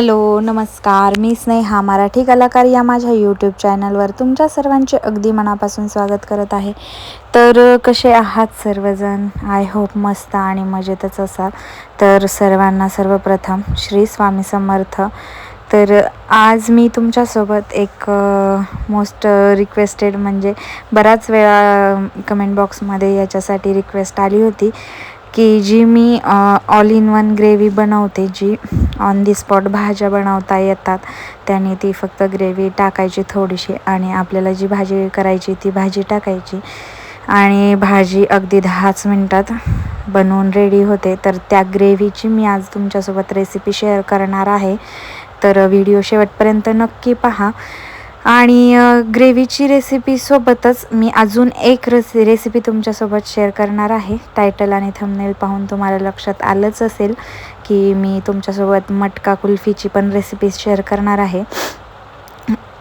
Hello नमस्कार. मी स्नेहा मराठी कलाकार या माझ्या यूट्यूब चॅनलवर तुमच्या सर्वांचे अगदी मनापासून स्वागत करत आहे. तर कसे आहात सर्वजण? आय होप मस्त आणि मजेतच असाल. तर सर्वांना सर्वप्रथम श्री स्वामी समर्थ. तर आज मी तुमच्यासोबत एक मोस्ट रिक्वेस्टेड म्हणजे बऱ्याच वेळा कमेंट बॉक्समध्ये याच्यासाठी रिक्वेस्ट आली होती. की जी मी ऑल इन वन ग्रेव्ही बनवते जी ऑन दी स्पॉट भाज्या बनवता येतात त्याने ती फक्त ग्रेव्ही टाकायची थोडीशी आणि आपल्याला जी भाजी करायची ती भाजी टाकायची आणि भाजी अगदी दहाच मिनटात बनवून रेडी होते. तर त्या ग्रेव्हीची मी आज तुमच्यासोबत रेसिपी शेअर करणार आहे. तर व्हिडिओ शेवटपर्यंत नक्की पहा. आणि ग्रेव्हीची रेसिपीसोबतच मी अजून एक रेसि रेसिपी तुमच्यासोबत शेअर करणार आहे. टायटल आणि थंबनेल पाहून तुम्हाला लक्षात आलंच असेल की मी तुमच्यासोबत मटका कुल्फीची पण रेसिपी शेअर करणार आहे.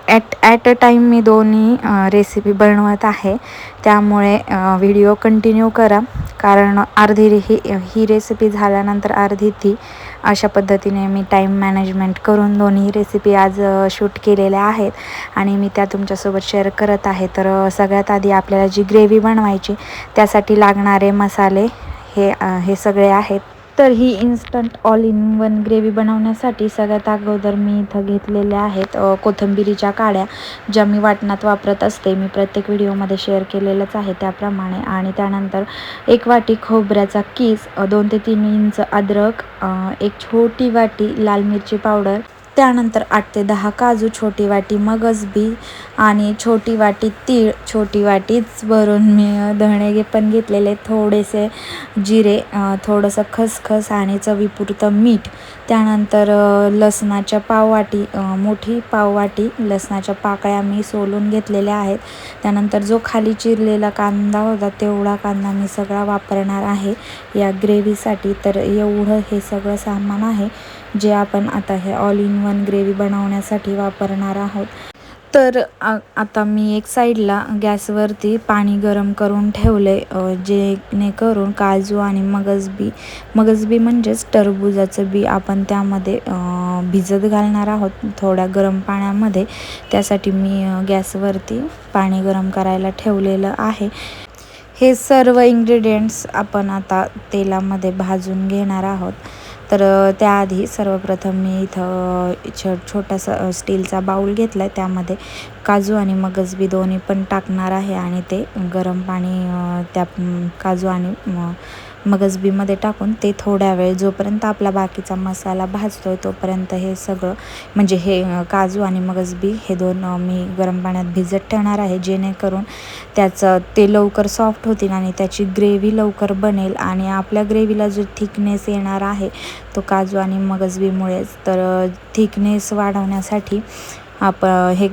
ॲट ॲट अ टाईम मी दोन्ही रेसिपी बनवत आहे. त्यामुळे व्हिडिओ कंटिन्यू करा. कारण अर्धी ही ही रेसिपी झाल्यानंतर अर्धी ती अशा पद्धतीने मी टाईम मॅनेजमेंट करून दोन्ही रेसिपी आज शूट केलेल्या आहेत. आणि मी त्या तुमच्यासोबत शेअर करत आहे. तर सगळ्यात आधी आपल्याला जी ग्रेव्ही बनवायची त्यासाठी लागणारे मसाले हे हे सगळे आहेत. तर ही instant all in one gravy बनवण्यासाठी सगळ्यात अगोदर मी इथं घेतलेल्या आहेत कोथिंबिरीच्या काड्या ज्या मी वाटणात वापरत असते. मी प्रत्येक व्हिडिओमध्ये शेअर केलेलंच आहे त्याप्रमाणे. आणि त्यानंतर एक वाटी खोबऱ्याचा कीस दोन ते तीन इंच अद्रक एक छोटी वाटी लाल मिरची पावडर त्यानंतर आठ ते दहा काजू छोटी वाटी मगज बी आणि छोटी वाटी तीळ छोटी वाटीच भरून मी धणे घे पण घेतलेले थोडेसे जिरे थोडंसं खसखस आणि चवीपुरतं मीठ. त्यानंतर लसणाच्या पाववाटी मोठी पाववाटी लसणाच्या पाकळ्या मी सोलून घेतलेल्या आहेत. त्यानंतर जो खाली चिरलेला कांदा होता तेवढा कांदा मी सगळा वापरणार आहे या ग्रेव्हीसाठी. तर एवढं हे सगळं सामान आहे जे आपण आता हे ऑल इन लेमन ग्रेव्ही बनवण्यासाठी वापरणार आहोत. तर आता मी एक साईडला गॅसवरती पाणी गरम करून ठेवले जेणेकरून काजू आणि मगजबी मगजबी म्हणजेच टरबुजाचं बी आपण त्यामध्ये भिजत घालणार आहोत थोड्या गरम पाण्यामध्ये. त्यासाठी मी गॅसवरती पाणी गरम करायला ठेवलेलं आहे. हे सर्व इन्ग्रेडियंट्स आपण आता तेलामध्ये भाजून घेणार आहोत. तर त्याआधी सर्वप्रथम मी इथं छ छोटासा स्टीलचा बाऊल घेतला आहे त्यामध्ये काजू आणि मगजबी दोन्ही पण टाकणार आहे आणि ते गरम पाणी त्या काजू आणि मगजबीमध्ये टाकून ते थोड्या वेळ जोपर्यंत आपला बाकीचा मसाला भाजतो आहे तोपर्यंत हे सगळं म्हणजे हे काजू आणि मगजबी हे दोन मी गरम पाण्यात भिजत ठेवणार आहे जेणेकरून त्याचं ते लवकर सॉफ्ट होतील आणि त्याची ग्रेव्ही लवकर बनेल आणि आपल्या ग्रेव्हीला जो थिकनेस येणार आहे तो काजू आणि मगजबीमुळेच. तर थिकनेस वाढवण्यासाठी आप हे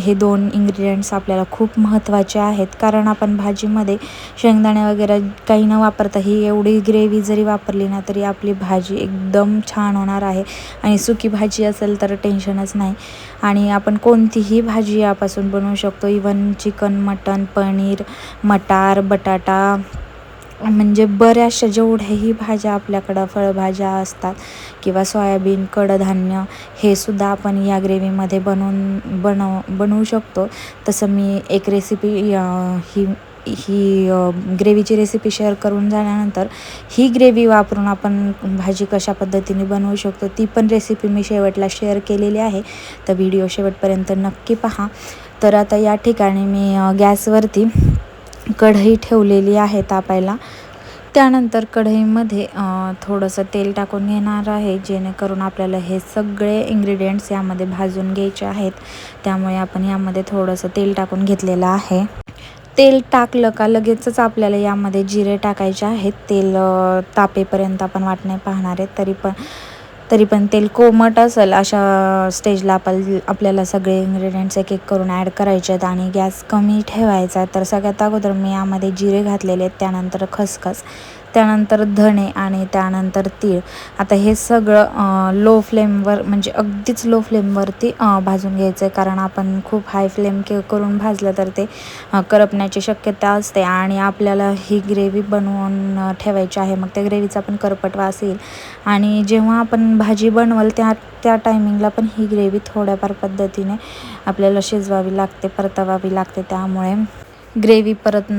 हे दोन इंग्रेडियंट्स आपल्याला खूप महत्त्वाचे आहेत. कारण आपण भाजीमध्ये शेंगदाणे वगैरे काही न वापरता ही एवढी ग्रेव्ही जरी वापरली ना तरी आपली भाजी एकदम छान होणार आहे. आणि सुकी भाजी असेल तर टेन्शनच नाही. आणि आपण कोणतीही भाजी यापासून बनवू शकतो. इवन चिकन मटन पनीर मटार बटाटा म्हणजे बऱ्याचशा जेवढ्याही भाज्या आपल्याकडं फळभाज्या असतात किंवा सोयाबीन कडधान्य हे सुद्धा आपण या ग्रेव्हीमध्ये बनवून बनव बनवू शकतो. तसं मी एक रेसिपी ही ही ग्रेव्हीची रेसिपी शेअर करून झाल्यानंतर ही ग्रेव्ही वापरून आपण भाजी कशा पद्धतीने बनवू शकतो ती पण रेसिपी मी शेवटला शेअर केलेली आहे. तर व्हिडिओ शेवटपर्यंत नक्की पहा. तर आता या ठिकाणी मी गॅसवरती कढई ठेवलेली आहे तापायला. त्यानंतर कढईमध्ये थोडंसं तेल टाकून घेणार आहे जेणेकरून आपल्याला हे सगळे इंग्रेडियंट्स यामध्ये भाजून घ्यायचे आहेत. त्यामुळे आपण यामध्ये थोडंसं तेल टाकून घेतलेलं आहे. तेल टाकलं का लगेचच आपल्याला यामध्ये जिरे टाकायचे आहेत. तेल तापेपर्यंत आपण वाट नाही पाहणार आहेत तरी पण तरी पण तेल कोमट असेल अशा स्टेजला आपण आपल्याला सगळे इन्ग्रेडियंट्स एक एक करून ॲड करायचे आहेत आणि गॅस कमी ठेवायचा तर सगळ्यात अगोदर मी यामध्ये जिरे घातलेले आहेत त्यानंतर खसखस. त्यानंतर धणे आणि त्यानंतर तीळ. आता हे सगळं लो फ्लेमवर म्हणजे अगदीच लो फ्लेमवरती भाजून घ्यायचं आहे कारण आपण खूप हाय फ्लेम के करून भाजलं तर ते करपण्याची शक्यता असते. आणि आपल्याला ही ग्रेव्ही बनवून ठेवायची आहे. मग त्या ग्रेव्हीचा पण करपट वास येईल आणि जेव्हा आपण भाजी बनवल त्या त्या टायमिंगला पण ही ग्रेव्ही थोड्याफार पद्धतीने आपल्याला शिजवावी लागते परतवावी लागते. त्यामुळे ग्रेव्ही परत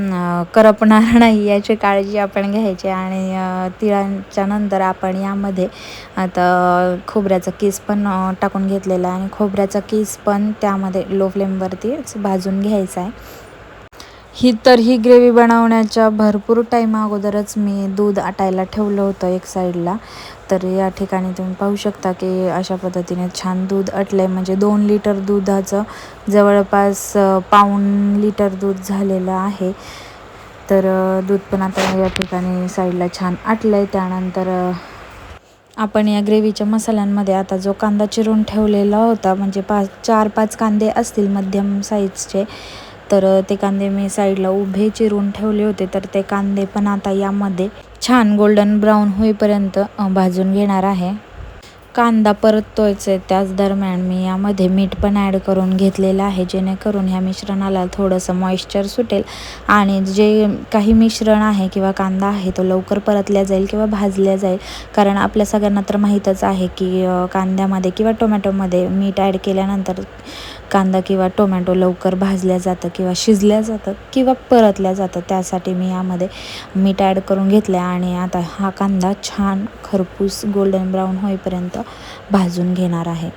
करपणार नाही याची काळजी आपण घ्यायची आणि तिळांच्या नंतर आपण यामध्ये आता खोबऱ्याचा केस पण टाकून घेतलेला आहे आणि खोबऱ्याचा केस पण त्यामध्ये लो फ्लेमवरती भाजून घ्यायचा आहे. ही तर ही ग्रेव्ही बनवण्याच्या भरपूर टाईम अगोदरच मी दूध आटायला ठेवलं होतं एक साईडला तर या ठिकाणी तुम्ही पाहू शकता की अशा पद्धतीने छान दूध अटलं आहे म्हणजे दोन लिटर दुधाचं जवळपास पाऊण लिटर दूध झालेलं आहे. तर दूध पण आता या ठिकाणी साईडला छान आटलं आहे त्यानंतर आपण या ग्रेव्हीच्या मसाल्यांमध्ये आता जो कांदा चिरून ठेवलेला होता म्हणजे पाच चार पाच कांदे असतील मध्यम साईजचे तर ते कांदे मी साईडला उभे चिरून ठेवले होते. तर ते कांदे पण आता यामध्ये छान गोल्डन ब्राऊन होईपर्यंत भाजून घेणार आहे. कांदा परततोयच आहे त्याच दरम्यान मी यामध्ये मीठ पण ॲड करून घेतलेलं आहे. जेणेकरून ह्या मिश्रणाला थोडंसं मॉइश्चर सुटेल आणि जे काही मिश्रण आहे किंवा कांदा आहे तो लवकर परतल्या जाईल किंवा भाजल्या जाईल. कारण आपल्या सगळ्यांना तर माहीतच आहे की कांद्यामध्ये किंवा टोमॅटोमध्ये मीठ ॲड केल्यानंतर कांदा किंवा टोमॅटो लवकर भाजल्या जातं किंवा शिजल्या जातं किंवा परतल्या जातं. त्यासाठी मी यामध्ये मीठ ॲड करून घेतलं आहे आणि आता हा कांदा छान खरपूस गोल्डन ब्राऊन होईपर्यंत भाजून घेणार आहे.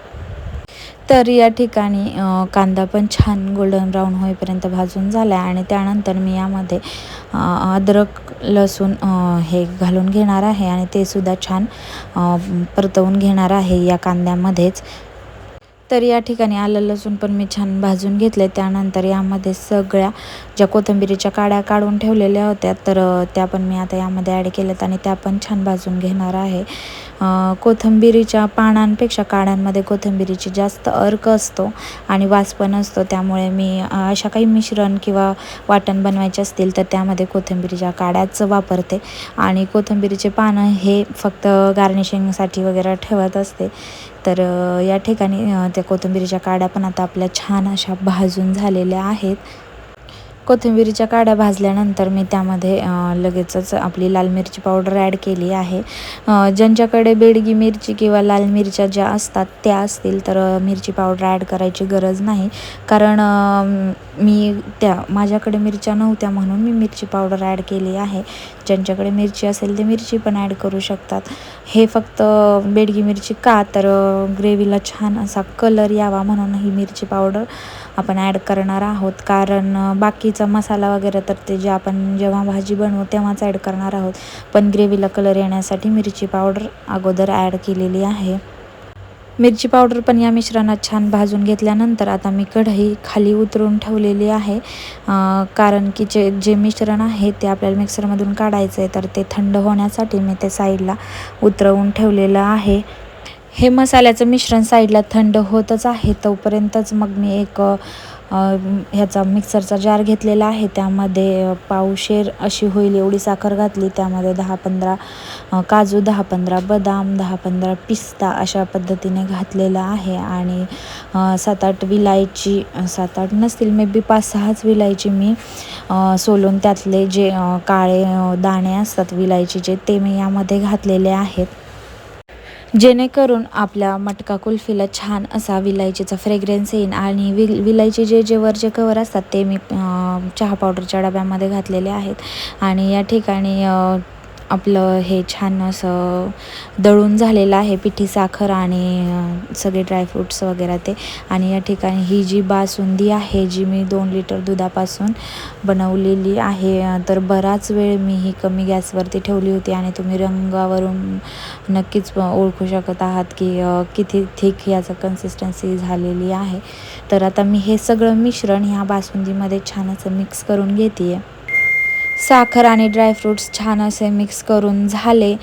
तर या ठिकाणी कांदा पण छान गोल्डन ब्राऊन होईपर्यंत भाजून झाला आहे आणि त्यानंतर मी यामध्ये अद्रक लसूण हे घालून घेणार आहे आणि ते सुद्धा छान परतवून घेणार आहे या कांद्यामध्येच. तर या ठिकाणी आलं लसूण पण मी छान भाजून घेतले त्यानंतर यामध्ये सगळ्या ज्या कोथिंबिरीच्या काड्या काढून ठेवलेल्या होत्या तर त्या पण मी आता यामध्ये ॲड केल्यात आणि त्या पण छान भाजून घेणार आहे. कोथिंबिरीच्या पानांपेक्षा काड्यांमध्ये कोथिंबिरीची जास्त अर्क असतो आणि वास पण असतो. त्यामुळे मी अशा काही मिश्रण किंवा वाटण बनवायचे असतील तर त्यामध्ये कोथिंबिरीच्या काड्याच वापरते. आणि कोथिंबिरीचे पानं हे फक्त गार्निशिंगसाठी वगैरे ठेवत असते. तर या ठिकाणी त्या कोथिंबिरीच्या काड्या पण आता आपल्या छान अशा भाजून झालेल्या आहेत. कोथिंबीरीच्या काड्या भाजल्यानंतर मी त्यामध्ये लगेचच आपली लाल मिरची पावडर ॲड केली आहे. ज्यांच्याकडे बेडगी मिरची किंवा लाल मिरच्या ज्या असतात त्या असतील तर मिरची पावडर ॲड करायची गरज नाही. कारण मी त्या माझ्याकडे मिरच्या नव्हत्या म्हणून मी मिरची पावडर ॲड केली आहे. ज्यांच्याकडे मिरची असेल ते मिरची पण ॲड करू शकतात. हे फक्त बेडगी मिरची का? तर ग्रेव्हीला छान असा कलर यावा म्हणून ही मिरची पावडर आपण ॲड करणार आहोत. कारण बाकीचा मसाला वगैरे तर ते जे आपण जेव्हा भाजी बनवू तेव्हाच ॲड करणार आहोत. पण ग्रेव्हीला कलर येण्यासाठी मिरची पावडर अगोदर ॲड केलेली आहे. मिरची पावडर पण या मिश्रणात छान भाजून घेतल्यानंतर आता मी कढई खाली उतरून ठेवलेली आहे. कारण की जे जे मिश्रण आहे ते आपल्याला मिक्सरमधून काढायचं आहे तर ते थंड होण्यासाठी मी ते साईडला उतरवून ठेवलेलं आहे. हे मसाल्याचं मिश्रण साईडला थंड होतच आहे तोपर्यंतच मग मी एक ह्याचा मिक्सरचा जार घेतलेला आहे. त्यामध्ये पावशेर अशी होईल एवढी साखर घातली. त्यामध्ये दहा पंधरा काजू दहा पंधरा बदाम दहा पंधरा पिस्ता अशा पद्धतीने घातलेला आहे. आणि सात आठ विलायची सात आठ नसतील मे बी पाच सहाच विलायची मी सोलून त्यातले जे काळे दाणे असतात विलायचीचे ते मी यामध्ये घातलेले आहेत. जेणेकरून आपल्या मटका कुल्फीला छान असा विलायचीचा फ्रेग्रेन्स येईल आणि विल विलायची जे जे वरचे कवर असतात ते मी चहा पावडरच्या डब्यामध्ये घातलेले आहेत. आणि या ठिकाणी आपलं हे छान असं दळून झालेलं आहे पिठी साखर आणि सगळे ड्रायफ्रूट्स वगैरे ते. आणि या ठिकाणी ही जी बासुंदी आहे जी मी दोन लिटर दुधापासून बनवलेली आहे तर बराच वेळ मी ही कमी गॅसवरती ठेवली होती आणि तुम्ही रंगावरून नक्कीच ओळखू शकत आहात की किती थिक याचं कन्सिस्टन्सी झालेली आहे. तर आता मी हे सगळं मिश्रण ह्या बासुंदीमध्ये छान असं मिक्स करून घेते आहे साखर आणि ड्रायफ्रूट्स छान असे मिक्स करून झाले.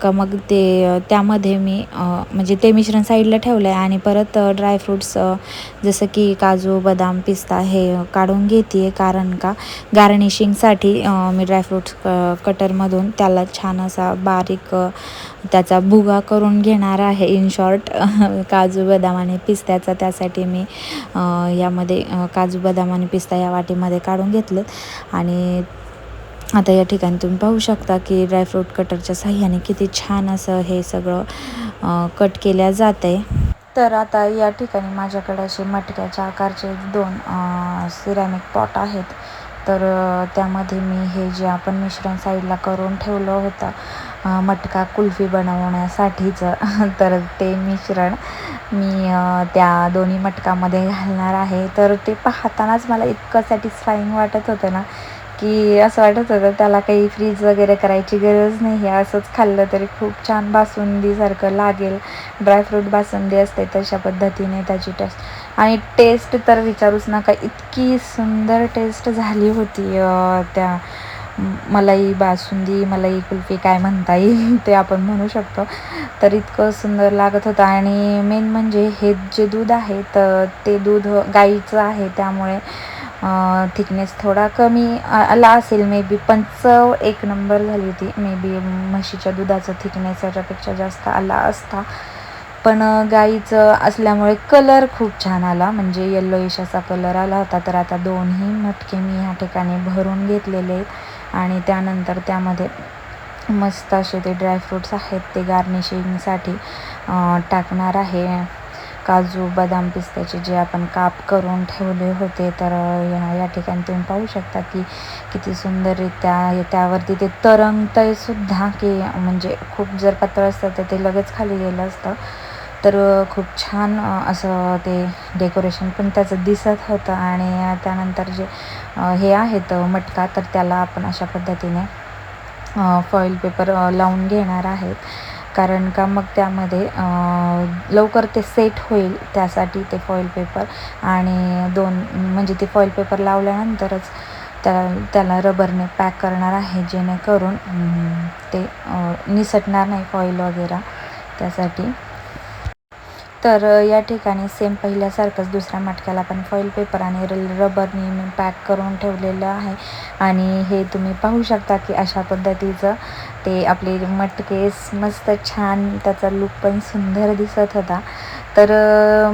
का मग ते त्यामध्ये मी म्हणजे ते मिश्रण साईडला ठेवलं आहे आणि परत ड्रायफ्रूट्स जसं की काजू बदाम पिस्ता हे काढून घेते कारण का? गार्निशिंगसाठी मी ड्रायफ्रूट्स कटरमधून त्याला छान असा बारीक त्याचा भुगा करून घेणार आहे. इन शॉर्ट काजू बदाम आणि पिस्त्याचा त्यासाठी मी यामध्ये काजू बदाम आणि पिस्ता या वाटीमध्ये काढून घेतलेत आणि आता या ठिकाणी तुम्ही पाहू शकता की ड्रायफ्रूट कटरच्या साह्याने किती छान असं हे सगळं कट केल्या जात आहे तर आता या ठिकाणी माझ्याकडे असे मटक्याच्या आकारचे दोन सिरॅमिक पॉट आहेत. तर त्यामध्ये मी हे जे आपण मिश्रण साईडला करून ठेवलं होतं मटका कुल्फी बनवण्यासाठीचं तर ते मिश्रण मी त्या दोन्ही मटकामध्ये घालणार आहे. तर ते पाहतानाच मला इतकं सॅटिस्फाईंग वाटत होतं ना की असं वाटत होतं त्याला काही फ्रीज वगैरे करायची गरज नाही आहे. असंच खाल्लं तरी खूप छान बासुंदीसारखं लागेल. ड्रायफ्रूट बासुंदी असते तशा पद्धतीने त्याची टेस्ट आणि टेस्ट तर विचारूच नका इतकी सुंदर टेस्ट झाली होती त्या मलाई बासुंदी मलाई कुल्फी काय म्हणता येईल ते आपण म्हणू शकतो. तर इतकं सुंदर लागत होतं. आणि मेन म्हणजे हे जे दूध आहे तर ते दूध गाईचं आहे त्यामुळे थिकनेस थोडा कमी आला असेल मे बी पण चव एक नंबर झाली होती. मे बी म्हशीच्या दुधाचं थिकनेस याच्यापेक्षा जास्त आला असता. पण गाईचं असल्यामुळे कलर खूप छान आला. म्हणजे येल्लोइश असा कलर आला होता. तर आता दोन्ही मटके मी ह्या ठिकाणी भरून घेतलेले आहेत. आणि त्यानंतर त्यामध्ये मस्त असे ते ड्रायफ्रूट्स आहेत. ते गार्निशिंगसाठी टाकणार आहे. काजू बदाम पिस्त्याचे जे आपण काप करून ठेवले होते तर या ठिकाणी तुम्ही पाहू शकता की किती सुंदररित्या त्यावरती ते तरंगत सुद्धा की म्हणजे खूप जर पातळ असतं तर ते लगेच खाली गेलं असतं. तर खूप छान असं ते डेकोरेशन पण त्याचं दिसत होतं आणि त्यानंतर जे हे आहेत मटका तर त्याला आपण अशा पद्धतीने फॉईल पेपर लावून घेणार आहेत. कारण का मग त्यामध्ये लवकर ते सेट होईल त्यासाठी ते फॉईल पेपर आणि दोन म्हणजे ते फॉईल पेपर लावल्यानंतरच त्या त्याला रबरने पॅक करणार आहे जेणेकरून ते निसटणार नाही फॉईल वगैरे त्यासाठी. तर या ठिकाणी सेम पहिल्यासारखंच दुसऱ्या मटक्याला पण फॉईल पेपर आणि रबरनी मी पॅक करून ठेवलेलं आहे. आणि हे तुम्ही पाहू शकता की अशा पद्धतीचं ते आपले मटके मस्त छान त्याचा लुक पण सुंदर दिसत होता. तर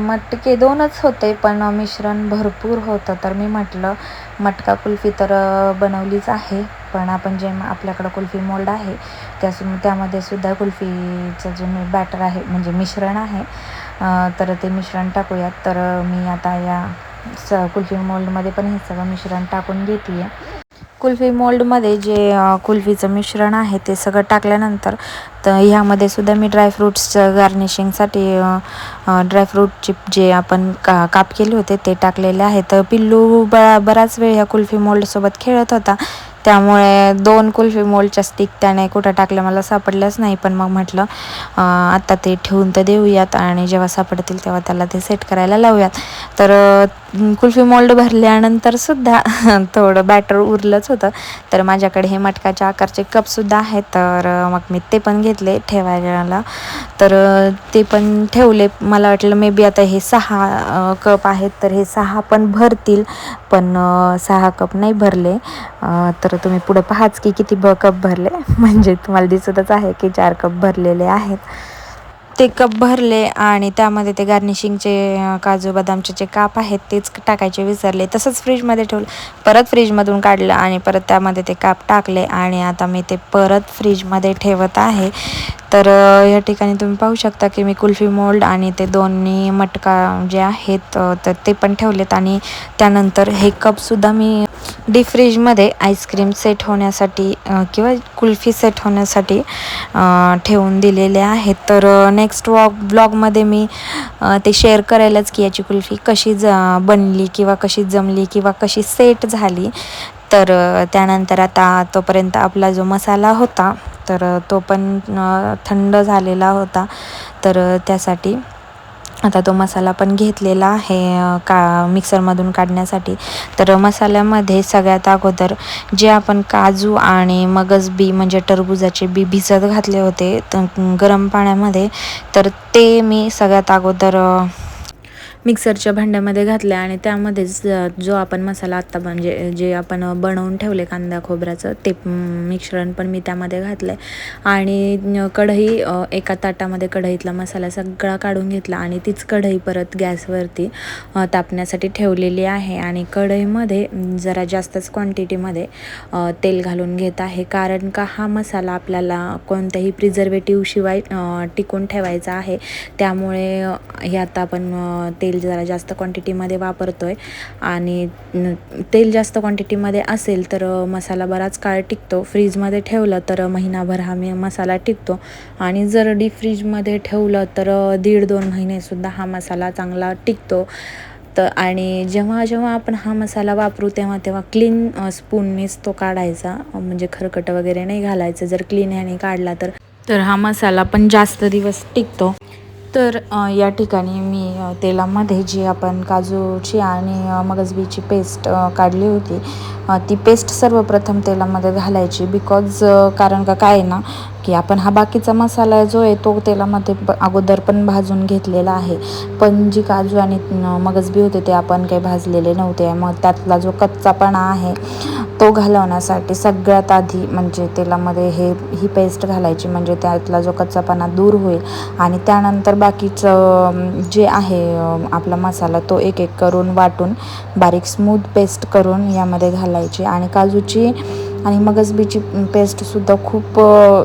मटके दोनच होते पण मिश्रण भरपूर होतं. तर मी म्हटलं मटका कुल्फी तर बनवलीच आहे. पण आपण जे आपल्याकडं कुल्फी मोल्ड आहे त्यास त्यामध्ये सुद्धा कुल्फीचं जे मी बॅटर आहे म्हणजे मिश्रण आहे तर ते मिश्रण टाकूयात. तर मी आता या स कुल्फी मोल्डमध्ये पण हे सगळं मिश्रण टाकून घेते आहे कुल्फी मोल्डमध्ये जे कुल्फीचं मिश्रण आहे ते सगळं टाकल्यानंतर तर ह्यामध्ये सुद्धा मी ड्रायफ्रूट्सचं गार्निशिंगसाठी ड्रायफ्रूटची जे आपण का काप केले होते ते टाकलेले आहे. तर पिल्लू ब बराच वेळ ह्या कुल्फी मोल्डसोबत खेळत होता. त्यामुळे दोन कुल्फी मोल्डच्या स्टिक त्याने कुठं टाकल्या मला सापडल्याच नाही पण मग म्हटलं आता ते ठेवून तर देऊयात आणि जेव्हा सापडतील तेव्हा त्याला ते सेट करायला लावूयात. तर कुल्फी मोल्ड भरल्यानंतर सुद्धा थोडं बॅटर उरलंच होतं. तर माझ्याकडे हे मटकाच्या आकारचे कपसुद्धा आहेत. तर मग मी ते पण घेतले ठेवायला. तर ते पण ठेवले. मला वाटलं मे बी आता हे सहा कप आहेत. तर हे सहा पण भरतील. पण सहा कप नाही भरले. तर तुम्ही पुढं पाहाच की किती ब कप भरले. म्हणजे तुम्हाला दिसतच आहे की चार कप भरलेले आहेत. ते कप भरले आणि त्यामध्ये ते गार्निशिंगचे काजू बदामचे जे काप आहेत तेच टाकायचे विसरले. तसंच फ्रीजमध्ये ठेवलं. परत फ्रीजमधून काढलं आणि परत त्यामध्ये ते काप टाकले आणि आता मी ते परत फ्रीजमध्ये ठेवत आहे. तर या ठिकाणी तुम्ही पाहू शकता की मी कुल्फी मोल्ड आणि ते दोन्ही मटका जे आहेत तर ते पण ठेवलेत आणि त्यानंतर हे कपसुद्धा मी डीप फ्रीजमध्ये आईस्क्रीम सेट होण्यासाठी किंवा कुल्फी सेट होण्यासाठी ठेवून दिलेले आहेत. तर नेक्स्ट वॉक ब्लॉगमध्ये मी ते शेअर करायलाच की याची कुल्फी कशी ज बनली किंवा कशी जमली किंवा कशी सेट झाली. तर त्यानंतर आता तोपर्यंत आपला जो मसाला होता तर तो पण थंड झालेला होता. तर त्यासाठी आता तो मसाला पण घेतलेला आहे का मिक्सरमधून काढण्यासाठी. तर मसाल्यामध्ये सगळ्यात अगोदर जे आपण काजू आणि मगज बी म्हणजे टरबुजाचे बी भिजत घातले होते गरम पाण्यामध्ये तर ते मी सगळ्यात अगोदर मिक्सरच्या भांड्यामध्ये घातले आणि त्यामध्येच जो आपण मसाला आत्ता म्हणजे जे आपण बनवून ठेवले कांदा खोबऱ्याचं ते मिश्रण पण मी त्यामध्ये घातलं आहे आणि कढई एका ताटामध्ये कढईतला मसाला सगळा काढून घेतला आणि तीच कढई परत गॅसवरती तापण्यासाठी ठेवलेली आहे. आणि कढईमध्ये जरा जास्तच क्वांटिटीमध्ये तेल घालून घेत आहे. कारण का हा मसाला आपल्याला कोणत्याही प्रिझर्वेटिव्हशिवाय टिकून ठेवायचा आहे. त्यामुळे हे आता आपण तेल तेल जरा जास्त क्वांटिटीमध्ये वापरतो आहे आणि तेल जास्त क्वांटिटीमध्ये असेल तर मसाला बराच काळ टिकतो. फ्रीजमध्ये ठेवलं तर महिनाभर हा मी मसाला टिकतो. आणि जर डीप फ्रीजमध्ये ठेवलं तर दीड दोन महिनेसुद्धा हा मसाला चांगला टिकतो. तर आणि जेव्हा जेव्हा आपण हा मसाला वापरू तेव्हा तेव्हा क्लीन स्पूननेच तो काढायचा. म्हणजे खरकट वगैरे नाही घालायचं. जर क्लीन ह्याने काढला तर. तर हा मसाला पण जास्त दिवस टिकतो. तर या ठिकाणी मी तेलामध्ये जी आपण काजूची आणि मगजबीची पेस्ट काढली होती ती पेस्ट सर्वप्रथम तेलामध्ये घालायची. बिकॉज कारण का काय आहे ना की आपण हा बाकीचा मसाला जो आहे तो तेलामध्ये अगोदर पण भाजून घेतलेला आहे. पण जी काजू आणि मगजबी होते ते आपण काही भाजलेले नव्हते. मग त्यातला जो कच्चापणा आहे तो घालवण्यासाठी सगळ्यात आधी म्हणजे तेलामध्ये हे ही पेस्ट घालायची. म्हणजे त्यातला जो कच्चापणा दूर होईल. आणि त्यानंतर बाकीचं जे आहे आपला मसाला तो एक एक करून वाटून बारीक स्मूथ पेस्ट करून यामध्ये घालायची आणि काजूची आणि मगजबीची पेस्टसुद्धा खूप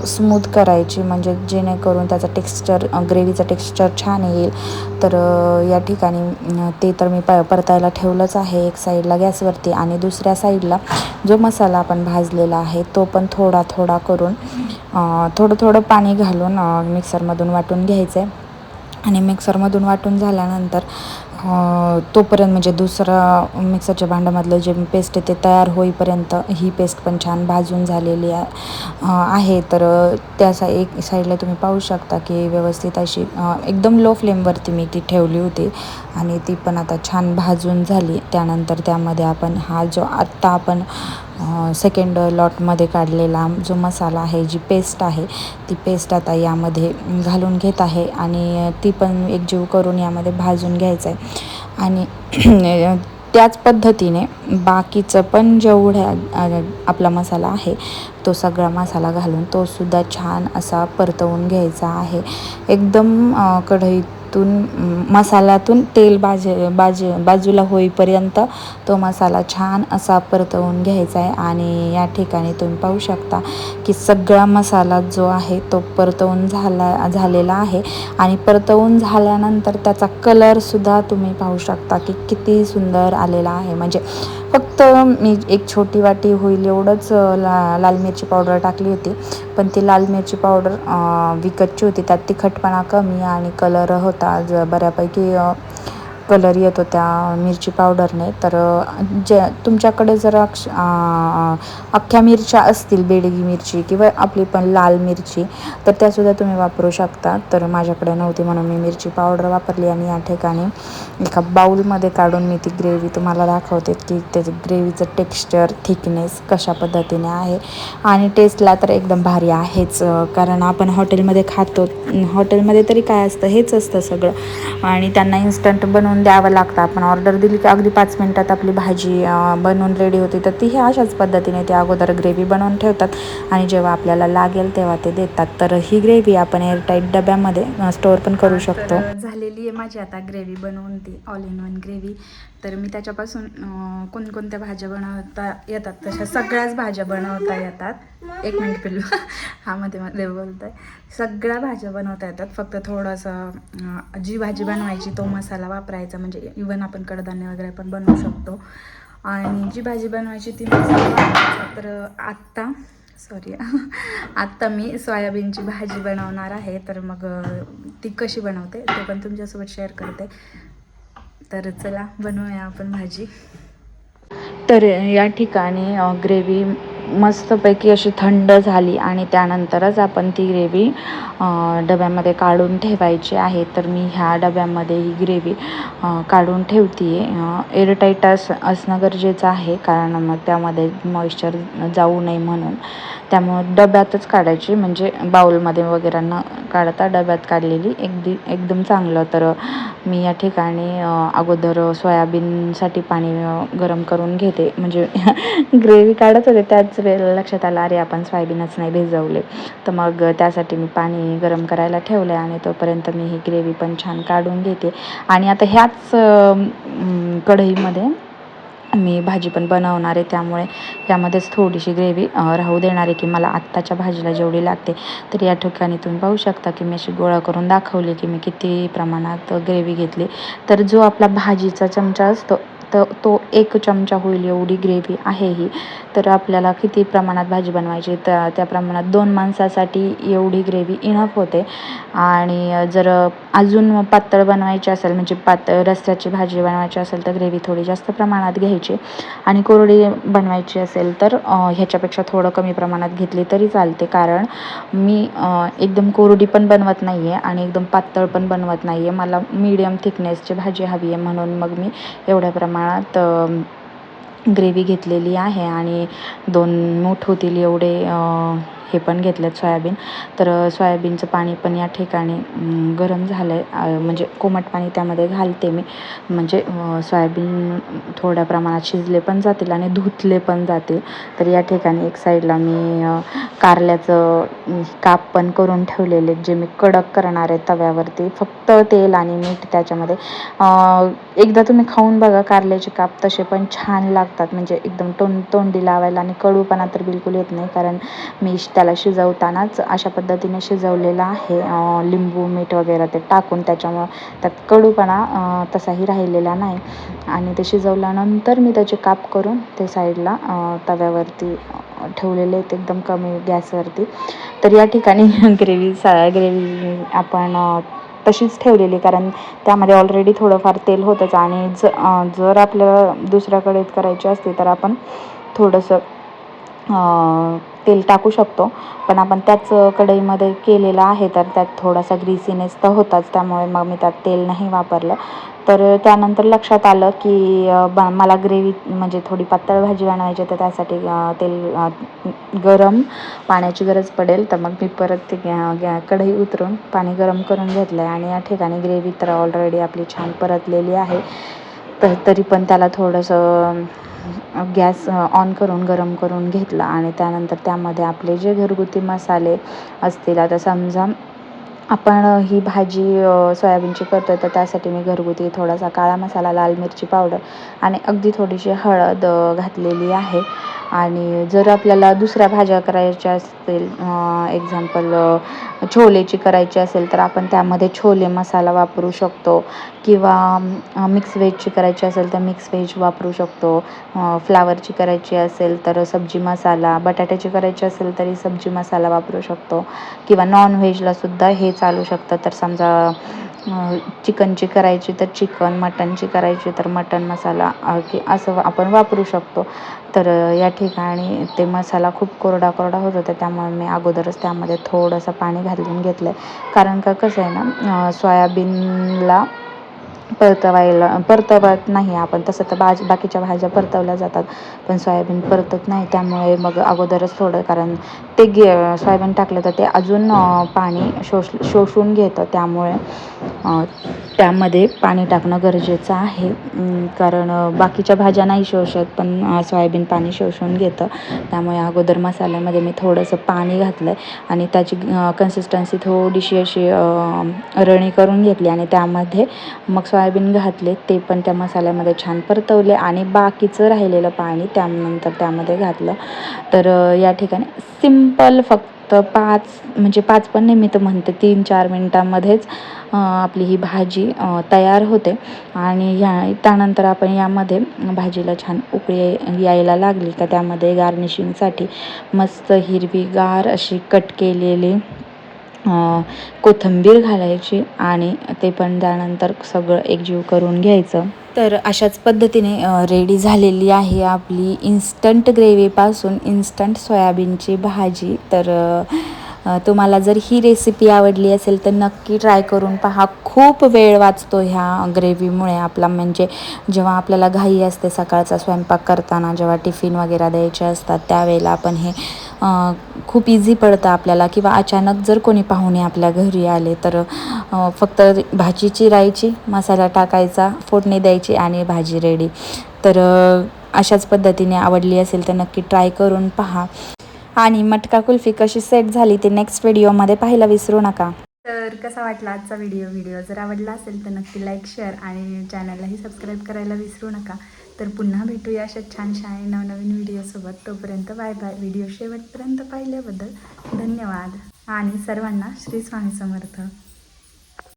स्मूथ करायची. म्हणजे जेणेकरून त्याचा टेक्स्चर ग्रेव्हीचा टेक्स्चर छान येईल. तर या ठिकाणी ते तर मी प परतायला ठेवलंच आहे. एक साईडला गॅसवरती आणि दुसऱ्या साईडला जो मसाला आपण भाजलेला आहे तो पण थोडा थोडा करून थोडं थोडं पाणी घालून मिक्सरमधून वाटून घ्यायचं आहे आणि मिक्सरमधून वाटून झाल्यानंतर तोपर्यंत म्हणजे दुसरं मिक्सरच्या भांड्यामधलं जे पेस्ट आहे ते तयार होईपर्यंत ही पेस्ट पण छान भाजून झालेली आहे. तर त्या सा एक साईडला तुम्ही पाहू शकता की व्यवस्थित अशी एकदम लो फ्लेमवरती मी ती ठेवली होती आणि ती पण आता छान भाजून झाली. त्यानंतर त्यामध्ये आपण हा जो आत्ता आपण सेकंड लॉटमध्ये काढलेला जो मसाला आहे जी पेस्ट आहे ती पेस्ट आता यामध्ये घालून घेत आहे आणि ती पण एकजीव करून यामध्ये भाजून घ्यायचं आहे आणि त्याच पद्धतीने बाकीचं पण जेवढ्या आपला मसाला आहे तो सगळा मसाला घालून तोसुद्धा छान असा परतवून घ्यायचा आहे. एकदम कढईत त्यातून मसाल्यातून तेल बाज बाज बाजूला होईपर्यंत तो मसाला छान असा परतवून घ्यायचा आहे आणि या ठिकाणी तुम्ही पाहू शकता की सगळा मसाला जो आहे तो परतवून झाला झालेला आहे. आणि परतवून झाल्यानंतर त्याचा कलरसुद्धा तुम्ही पाहू शकता की किती सुंदर आलेला आहे. म्हणजे फक्त मी एक छोटी वाटी होईल एवढंच ला लाल मिरची पावडर टाकली होती. पण ती लाल मिरची पावडर विकतची होती. त्यात तिखटपणा कमी आणि कलर होता. ज बऱ्यापैकी कलर येतो त्या मिरची पावडरने तर जे तुमच्याकडे जर अक्ष अख्ख्या मिरच्या असतील बेडगी मिरची किंवा आपली पण लाल मिरची तर त्यासुद्धा तुम्ही वापरू शकता. तर माझ्याकडे नव्हती म्हणून मी मिरची पावडर वापरली आणि या ठिकाणी एका बाऊलमध्ये काढून मी ती ग्रेव्ही तुम्हाला दाखवते की त्याचं ग्रेव्हीचं टेक्स्चर थिकनेस कशा पद्धतीने आहे. आणि टेस्टला तर एकदम भारी आहेच कारण आपण हॉटेलमध्ये खातो हॉटेलमध्ये तरी काय असतं हेच असतं सगळं. आणि त्यांना इन्स्टंट बनवून द्यावं लागतं. आपण ऑर्डर दिली की अगदी पाच मिनटात आपली भाजी बनवून रेडी होती. तर ती ही अशाच पद्धतीने ते अगोदर ग्रेव्ही बनवून ठेवतात. आणि जेव्हा आपल्याला लागेल तेव्हा ते देतात. तर ही ग्रेव्ही आपण एअरटाईट डब्यामध्ये स्टोअर पण करू शकतो. झालेली आहे माझी आता ग्रेव्ही बनवून ती ऑल इन वन ग्रेव्ही तर मी त्याच्यापासून कोणकोणत्या भाज्या बनवता येतात? तशा सगळ्याच भाज्या बनवता येतात. एक मिनिट पिल्लू. हा मध्ये मध्ये बोलत आहे सगळ्या भाज्या बनवता येतात. फक्त थोडंसं जी भाजी बनवायची तो मसाला वापरायचा. म्हणजे इवन आपण कडधान्य वगैरे पण बनवू शकतो. आणि जी भाजी बनवायची ती मसाला तर आत्ता सॉरी आत्ता मी सोयाबीनची भाजी बनवणार आहे. तर मग ती कशी बनवते? ते पण तुमच्यासोबत शेअर करते. तर चला बनवूया आपण भाजी. तर या ठिकाणी ग्रेव्ही मस्तपैकी अशी थंड झाली आणि त्यानंतरच आपण ती ग्रेव्ही डब्यामध्ये काढून ठेवायची आहे. तर मी ह्या डब्यामध्ये ही ग्रेव्ही काढून ठेवते आहे एअरटाईट अस असणं गरजेचं आहे कारण मग त्यामध्ये मॉइश्चर जाऊ नये म्हणून. त्यामुळं डब्यातच काढायची म्हणजे बाऊलमध्ये वगैरे न काढता डब्यात काढलेली. एकदी एकदम चांगलं. तर मी या ठिकाणी अगोदर सोयाबीनसाठी पाणी गरम करून घेते. म्हणजे ग्रेव्ही काढत होते. त्याच वेळेला लक्षात आलं अरे आपण सोयाबीनच नाही भिजवले. तर मग त्यासाठी मी पाणी गरम करायला ठेवलं आहे आणि तोपर्यंत मी ही ग्रेव्ही पण छान काढून घेते. आणि आता ह्याच कढईमध्ये मी भाजी पण बनवणार आहे त्यामुळे यामध्येच थोडीशी ग्रेव्ही राहू देणार आहे की मला आत्ताच्या भाजीला जेवढी लागते तर या ठिकाणी तुम्ही पाहू शकता की मी अशी गोळा करून दाखवली की मी किती प्रमाणात ग्रेव्ही घेतली. तर जो आपला भाजीचा चमचा असतो तर तो एक चमचा होईल एवढी ग्रेव्ही आहे ही. तर आपल्याला किती प्रमाणात भाजी बनवायची त्या त्या प्रमाणात दोन माणसासाठी एवढी ग्रेव्ही इनफ होते. आणि जर अजून पातळ बनवायची असेल म्हणजे पातळ रस्त्याची भाजी बनवायची असेल तर ग्रेव्ही थोडी जास्त प्रमाणात घ्यायची. आणि कोरडी बनवायची असेल तर ह्याच्यापेक्षा थोडं कमी प्रमाणात घेतली तरी चालते. कारण मी एकदम कोरडी पण बनवत नाही आहे आणि एकदम पातळ पण बनवत नाही आहे मला मीडियम थिकनेसची भाजी हवी आहे म्हणून मग मी एवढ्या प्रमाणात ग्रेव्ही घेतलेली आहे. आणि दोन मूठ होतील एवढे हे पण घेतलेत सोयाबीन. तर सोयाबीनचं पाणी पण या ठिकाणी गरम झालं आहे म्हणजे कोमट पाणी त्यामध्ये घालते मी. म्हणजे सोयाबीन थोड्या प्रमाणात शिजले पण जातील आणि धुतले पण जातील. तर या ठिकाणी एक साईडला मी कारल्याचं काप पण करून ठेवलेले जे मी कडक करणार आहे तव्यावरती. फक्त तेल आणि मीठ त्याच्यामध्ये. एकदा तुम्ही खाऊन बघा कारल्याचे काप तसे पण छान लागतात. म्हणजे एकदम तोंड तोंडी लावायला आणि कडूपणा तर बिलकुल येत नाही. कारण मी त्याला शिजवतानाच अशा पद्धतीने शिजवलेलं आहे. लिंबू मीठ वगैरे ते टाकून त्याच्यामुळं त्यात कडूपणा तसाही राहिलेला नाही. आणि ते शिजवल्यानंतर मी त्याचे काप करून ते साईडला तव्यावरती ठेवलेले आहेत एकदम कमी गॅसवरती. तर या ठिकाणी ग्रेव्ही सा ग्रेव्ही आपण तशीच ठेवलेली कारण त्यामध्ये ऑलरेडी थोडंफार तेल होतंच आणि ज जर आपल्याला दुसऱ्याकडे करायची असते तर आपण थोडंसं तेल टाकू शकतो. पण आपण त्याच कढईमध्ये केलेलं आहे तर त्यात थोडासा ग्रीसिनेस तर होताच. त्यामुळे मग मी त्यात तेल नाही वापरलं. तर त्यानंतर लक्षात आलं की ब मला ग्रेव्ही म्हणजे थोडी पातळ भाजी बनवायची तर त्यासाठी तेल गरम पाण्याची गरज पडेल. तर मग मी परत ते गॅ कढई उतरून पाणी गरम करून घेतलं आहे आणि या ठिकाणी ग्रेव्ही तर ऑलरेडी आपली छान परतलेली आहे. तर तरी पण त्याला थोडंसं गॅस ऑन करून गरम करून घेतला आणि त्यानंतर त्यामध्ये आपले जे घरगुती मसाले असतील आता समजा आपण ही भाजी सोयाबीनची करतो तर त्यासाठी मी घरगुती थोडासा काळा मसाला लाल मिरची पावडर आणि अगदी थोडीशी हळद घातलेली आहे. आणि जर आपल्याला दुसऱ्या भाज्या करायच्या असतील एक्झाम्पल छोलेची करायची असेल तर आपण त्यामध्ये छोले मसाला वापरू शकतो. किंवा मिक्स व्हेजची करायची असेल तर मिक्स व्हेज वापरू शकतो. फ्लावरची करायची असेल तर सब्जी मसाला बटाट्याची करायची असेल तरी सब्जी मसाला वापरू शकतो. किंवा नॉनव्हेजलासुद्धा हे चालू शकतं. तर समजा चिकनची करायची तर चिकन मटनची करायची तर मटन मसाला की असं आपण वापरू शकतो. तर या ठिकाणी ते मसाला खूप कोरडा कोरडा होत होता. त्यामुळे मी अगोदरच त्यामध्ये थोडंसं पाणी घालून घेतलं आहे कारण का कसं आहे ना सोयाबीनला परतवायला परतवत नाही आपण. तसं तर भाज बाकीच्या भाज्या परतवल्या जातात पण सोयाबीन परतत नाही. त्यामुळे मग अगोदरच थोडं कारण ते गे सोयाबीन टाकलं तर ते अजून पाणी शोष शोषून घेतं. त्यामुळे त्यामध्ये पाणी टाकणं गरजेचं आहे. कारण बाकीच्या भाज्या नाही शोषत पण सोयाबीन पाणी शोषून घेतं. त्यामुळे अगोदर मसाल्यामध्ये मी थोडंसं पाणी घातलं आहे आणि त्याची कन्सिस्टन्सी थोडीशी अशी रणी करून घेतली आणि त्यामध्ये मग सोयाबीन घातले ते पण त्या मसाल्यामध्ये छान परतवले आणि बाकीचं राहिलेलं पाणी त्यानंतर त्यामध्ये घातलं. तर या ठिकाणी सिंपल फक्त पाच म्हणजे पाच पण नाही मी तर म्हणते तीन चार मिनटामध्येच आपली ही भाजी तयार होते. आणि ह्या त्यानंतर आपण यामध्ये भाजीला छान उकळी यायला लागली का त्यामध्ये गार्निशिंगसाठी मस्त हिरवीगार अशी कट केलेली कोथिंबीर घालायची आणि ते पण त्यानंतर सगळं एकजीव करून घ्यायचं. तर अशाच पद्धतीने रेडी झालेली आहे आपली इन्स्टंट ग्रेव्हीपासून इन्स्टंट सोयाबीनची भाजी. तर तुम्हाला जर ही रेसिपी आवडली असेल तर नक्की ट्राय करून पहा. खूप वेळ वाचतो ह्या ग्रेव्हीमुळे आपला. म्हणजे जेव्हा आपल्याला घाई असते सकाळचा स्वयंपाक करताना जेव्हा टिफिन वगैरे द्यायचे असतात त्यावेळेला आपण हे खूप इझी पडतं आपल्याला. किंवा अचानक जर कोणी पाहुणे आपल्या घरी आले तर फक्त भाजी चिरायची मसाला टाकायचा फोडणी द्यायची आणि भाजी रेडी तर अशाच पद्धतीने आवडली असेल तर नक्की ट्राय करून पहा. आणि मटका कुल्फी कशी सेट झाली ते नेक्स्ट व्हिडिओमध्ये पाहायला विसरू नका. तर कसा वाटला आजचा व्हिडिओ व्हिडिओ जर आवडला असेल तर नक्की लाईक शेअर आणि चॅनललाही सबस्क्राईब करायला विसरू नका. तर पुन्हा भेटूया अशा छानशा आणि नवनवीन व्हिडिओसोबत तोपर्यंत बाय बाय व्हिडिओ शेवटपर्यंत पाहिल्याबद्दल धन्यवाद. आणि सर्वांना श्री स्वामी समर्थ.